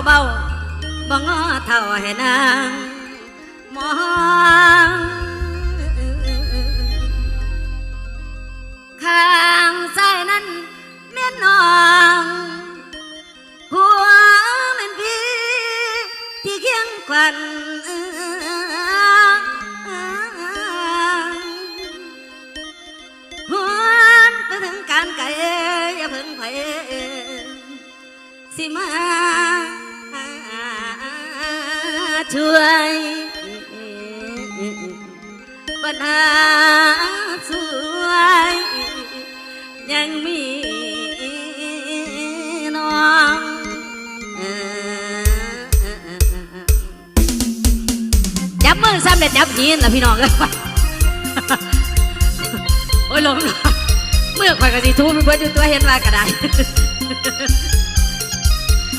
สนาบ่งอมือเข้าบาบ่งอเท่าให้นางมองข้างซ้ายนั้นแม่นน้องหัวแม่นพี่ที่เคียงควันหวนไปถึงการไกลอย่าเพิ่งไปสิมา ช่วยปัญหาสวยยังมีน้องจับมือซ้ำเด็ดจับยีนล่ะพี่น้องเลยโอ้ยลงเมื่อข่อยกะสิทูมันเบิดอยู่ตัวเห็นว่ากระได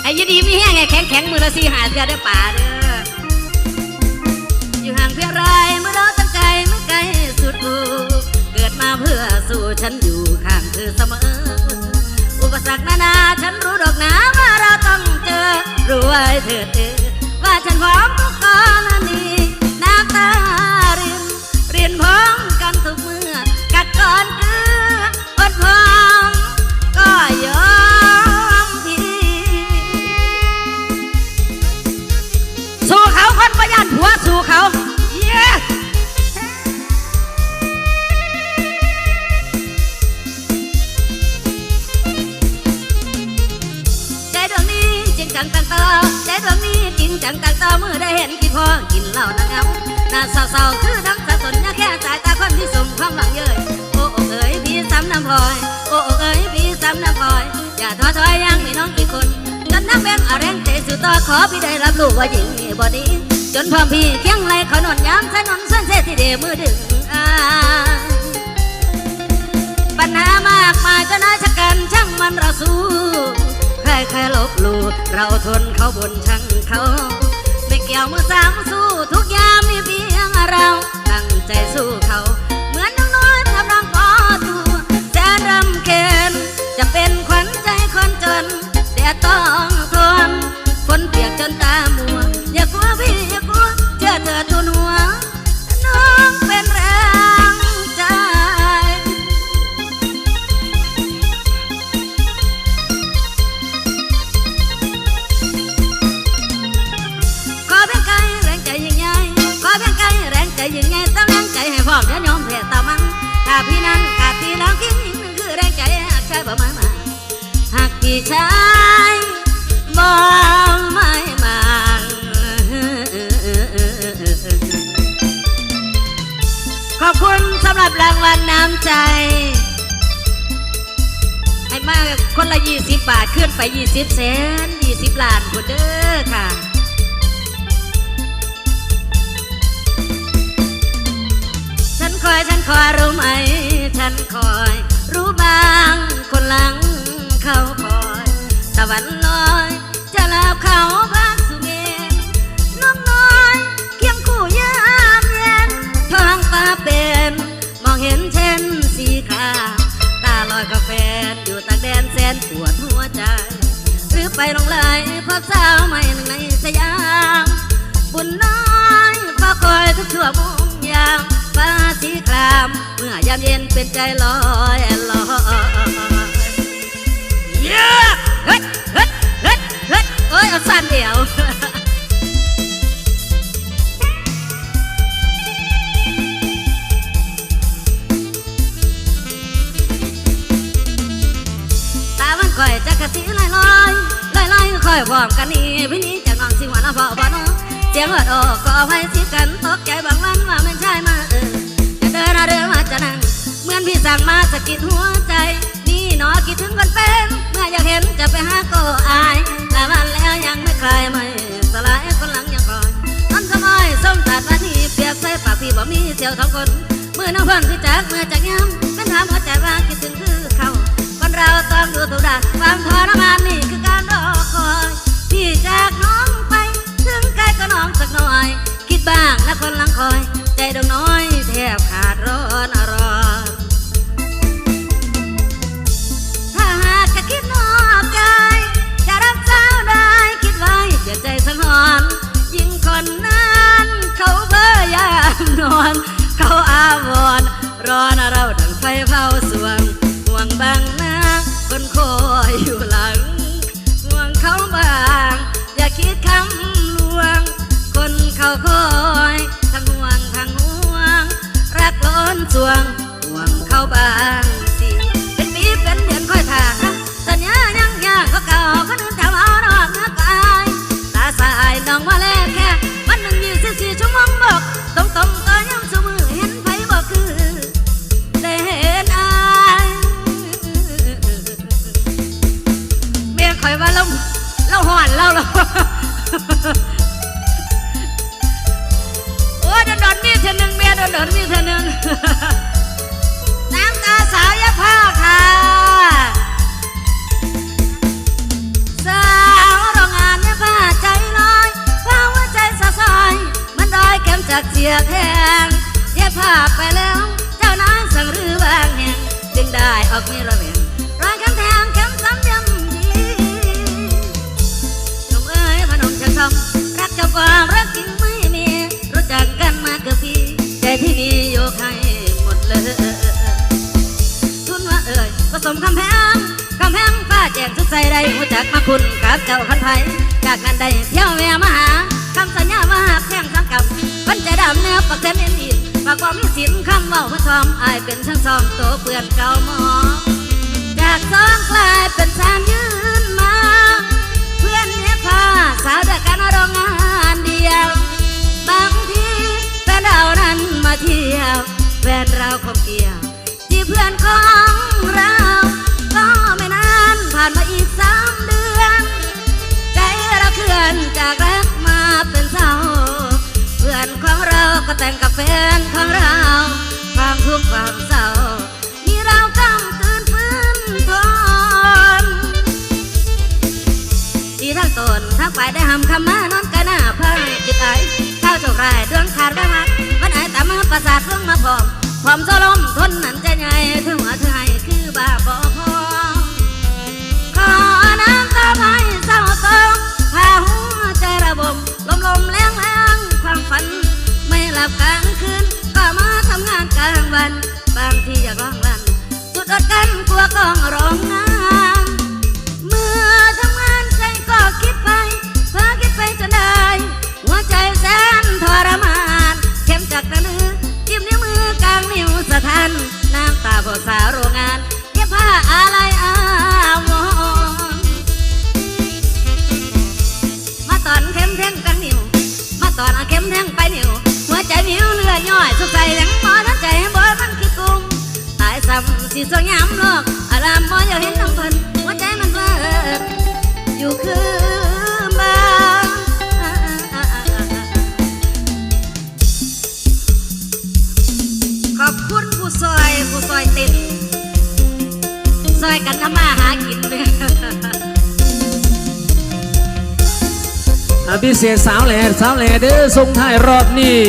ไอ้ยีดีมีแห้งไงแข็งแข็งมือละสี่หาเทือได้ป่าเด้อ อยู่ห่างเพียงไรเมื่อเราตั้งใจเมื่อไกลสุดผูเกิดมาเพื่อสู้ฉันอยู่ข้างเธอเสมอ อุปสรรคนานาฉันรู้ดอกนะว่าเราต้องเจอรู้ไว้เถิดเออว่าฉันพร้อมทุกกรณีน้ำตารินเรียนพร้อมกันทุกเมื่อกัดก้อน คนประยันผัวสู้เขาเย้ใจดวงนี้จริงจังตั้งตาใจดวงนี้จริงจังตั้งตาเมื่อได้เห็นกินพอกินเหล้านั่งเอาหน้าเศร้าๆคือน้ำสะสนยาแค่สายตาคนที่สมความหวังเย้ยโอ้โอเอ๋ยพี่ซ้ำน้ำพลอยโอ้โอเอ๋ยพี่ซ้ำน้ำพลอยอย่าท้อถอยยังมีน้องกี่คนจนนักแบงเอาแรงใจสู่ต่อขอพี่ได้รับรู้ว่าหญิงบ่ดี จนพร้อมพี่เคียงไหลขอนอนยามใส่นอนเส้นเสที่เดมือดึงอายปัญหามากมายก็น่าชกันช่างมันเราสู้ใครใครลบลู่เราทนเขาบนช่างเขา ไม่เกี่ยวมือสามสู้ทุกยามมีเพียงเราตั้งใจสู้เขา เหมือนน้องน้อยทำนองปอตัวแสนรำเค็ญจะเป็นขวัญใจคนจนแต่ต้องทนฝนเปียกจนตามัว พี่นั้นขาดพี่แล้วคิดยิ่งหนึ่งคือแรงใจหากใช่บ่มามาหากพี่ชายบ่ไม่มาขอบคุณสำหรับรางวัลน้ำใจให้มากคนละยี่สิบบาทขึ้นไปยี่สิบแสนยี่สิบล้านคนเด้อค่ะ อยฉันคอยรู้ไหม ฉันคอย รู้บางคนหลังเขาคอยตะวันลอย จะลาบเขาพักสุเมนน้องน้อยเคียงคู่ยามเย็นท้องฟ้าเป็นมองเห็นเช่นสีขาวตาลอยกับแฟอยู่ตากแดนแสนปวดหัวใจหรือไปลงไหลพบสาวใหม่หนึ่งในสยามบุญน้อยเฝ้าคอยทุกชั่วโมงยาม ฟ้าสีคราม เมื่อยามเย็นเป็นใจลอยลอยเย้เฮ้ยเฮ้ยเฮ้ยเฮ้ยเอ้ยเอาสั้นเดียวตามันคอยจักกะสีลอยลอยลอยลอยคอยพร้อมกันนี่พี่นี้จากน้องสิหวานเอาพอบ่เน้องเสียงเอิดออกก็เอาไว้สิกันตกใจบางวัน สั่งมาสะกิดหัวใจ นี่หนอคิดถึงคนเป็นเมื่ออยากเห็นจะไปหาก็อายแต่วันแล้วยังไม่คลายไม่สลายคนหลังยังคอยอันสมัยส้มตัดมาที่เปียบใส่ปากพี่บ่มีเสียวท้องคนมือน้องเพิ่นที่จากเมื่อจากย้ำเป็นถามหัวใจว่าคิดถึงคือเขาคนเราต้องดูถูกด่าความทรมานนี่คือการรอคอยพี่จากน้องไป ถึงไกล้ก็น้องสักหน่อย คิดบ้างนะคนหลังคอย ใจดวงน้อยแทบขาดร้อนอรอน นอน เขาอาวรณ์รอนเราดังไฟเผาสวงห่วงบางหน้าคนคอยอยู่หลังห่วงเขาบาง อย่าคิดคำลวง คนเขาคอยทั้งห่วงทั้งห่วง รักล้นสวงห่วงเขาบาง ดนดนมีเธอหนึ่งน้ำตาสาวยาผ้าค่ะ สาวโรงงานยาผ้าใจลอยผ้าหัวใจสะซอย มันรอยเข็มจากเทียแทงยาผ้าไปแล้ว เจ้านายสั่งรื้อบางแห่งจึงได้ออกมีระเบียง หูจักมาคุณกับเจ้าคันไทยจากนั้นได้เที่ยวแวะมาหาคำสัญญามาหาแพงสังกับคนใจดำเนื้อปักเส้นเอ็นดีปากความมีสินคำเว่าพระทอมอายเป็นช่างซ้อมตัวเปื่อนเก่าหมอจากสองกลายเป็นสามยืนมา เพื่อนเนี่ยพาสาวด้วยกันโรงงานเดียว บางทีแฟนเรานั้นมาเที่ยวแฟนเราคงเกี่ยวที่เพื่อนของเรา ก็ไม่นานผ่านมาอีก แต่งกับแฟนของเรา ความทุกข์ความเศร้ามีเรากำตื่นฟื้นทนดีทั้งตนทั้งฝ่ายได้หำคำมานอนกันหน้าเพิ่งจิตไอข้าวโจกรายดวงขาดได้มาวันไหนตามมือประสาทเรื่งมาพร้อมพร้อมจะล้มทนนั้นใจใหญ่ถึงหัวเธอให้คือบาบอพอขอน้ำตาไผ่เศร้าต กลางคืนก็มาทำงานกลางวัน บางทีอยากร้องวันสุดอดกันกลัวกองร้องงานเสิสวยงามโลกอารามบ่อยากเห็นน้องเพิ่นหัวใจมันเบิดอยู่คือบ้านขอบคุณผู้ซอยผู้ซอยต็นซอยกันทำมาหากินเลยอภิเศษสาวแหล่สาวแหล่เด้อทรงทายรอบนี้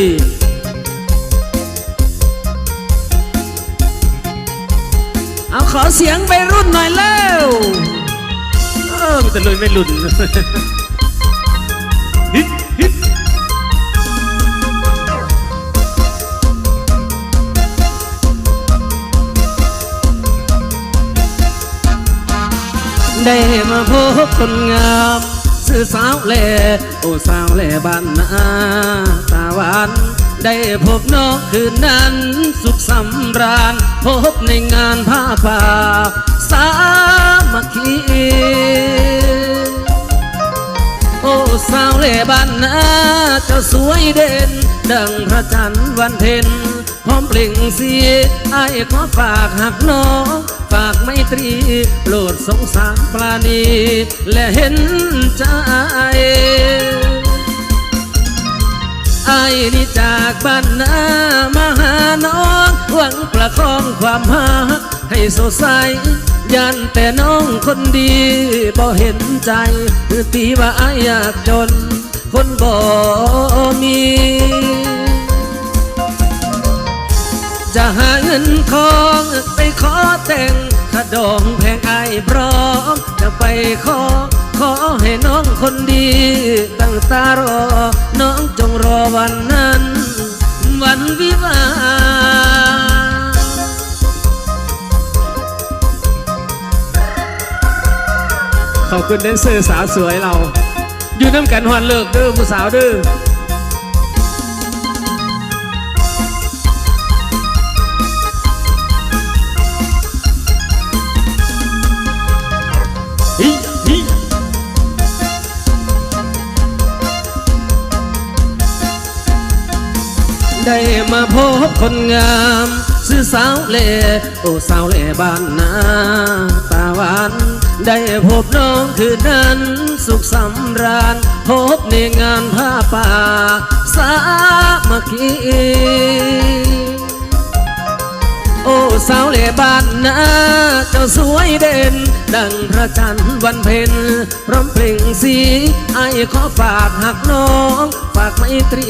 ขอเสียงไปรุ่นหน่อยเร็วเออมันจะลุยไม่หลุนฮิตฮิตได้มาพบคนงามชื่อสาวแหล่โอ้สาวแหล่บ้านนาตาหวานได้พบน้องคืนนั้น สุขสำราญพบในงานผ้าป่าสามัคคีโอ้สาวเล่บ้านนาเจ้าสวยเด่น ดังพระจันทร์วันเพ็ญพร้อมเปล่งเสียไอ้ขอฝากหักน้องฝากไมตรีโปรดสงสารปราณี และเห็นใจ ไอ้นี่จากบ้านนามาหาน้องหวังประคองความหาให้สดใสยันแต่น้องคนดีบ่เห็นใจคือตีว่าอายอยากจน คนบ่มีจะหาเงินทองไปขอแต่งถ้าดองแพงไอายพร้อมจะไปขอ ขอให้น้องคนดี ตั้งตารอ น้องจงรอวันนั้น วันวิวาขอบคุณแดนเซอร์สาวสวยเรา อยู่น้ำกันหวันเลิกเด้อผู้สาวเด้อ มาพบคนงามซื้อสาวเล่โอ้สาวเล่บ้านนาตาหวานได้พบน้องคืนนั้นสุขสำราญ พบในงานผ้าป่า สามัคคี สาวเหล่บ้านนาเจ้าสวยเด่น ดังพระจันทร์วันเพ็ญพร้อมเปล่งสีไอขอฝากหักน้อง ฝากไมตรี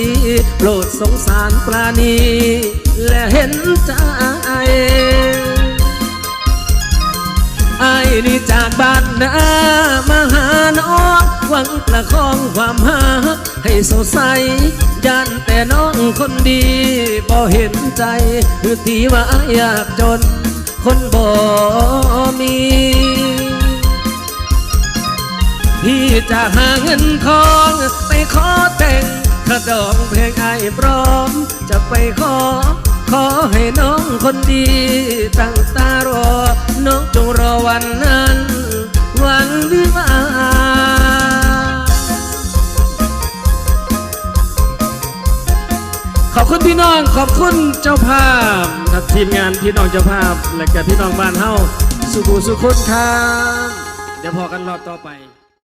โปรดสงสารปลาณี และเห็นใจไอนี่จากบ้านนา งหวังประคองความหักให้สดใสยันแต่น้องคนดีบ่เห็นใจคือที่ว่าอยากจน คนบ่มี พี่จะหาเงินทองไปขอแต่งถ้าดองเพลงไอ้พร้อม จะไปขอ ขอให้น้องคนดี ตั้งตารอ น้องจงรอวันนั้น วันวิวา คุณพี่น้องขอบคุณเจ้าภาพครับทีมงานพี่น้องเจ้าภาพ และกับพี่น้องบ้านเฮาสุขุสุขคนครับเดี๋ยวพอกันรอบต่อไป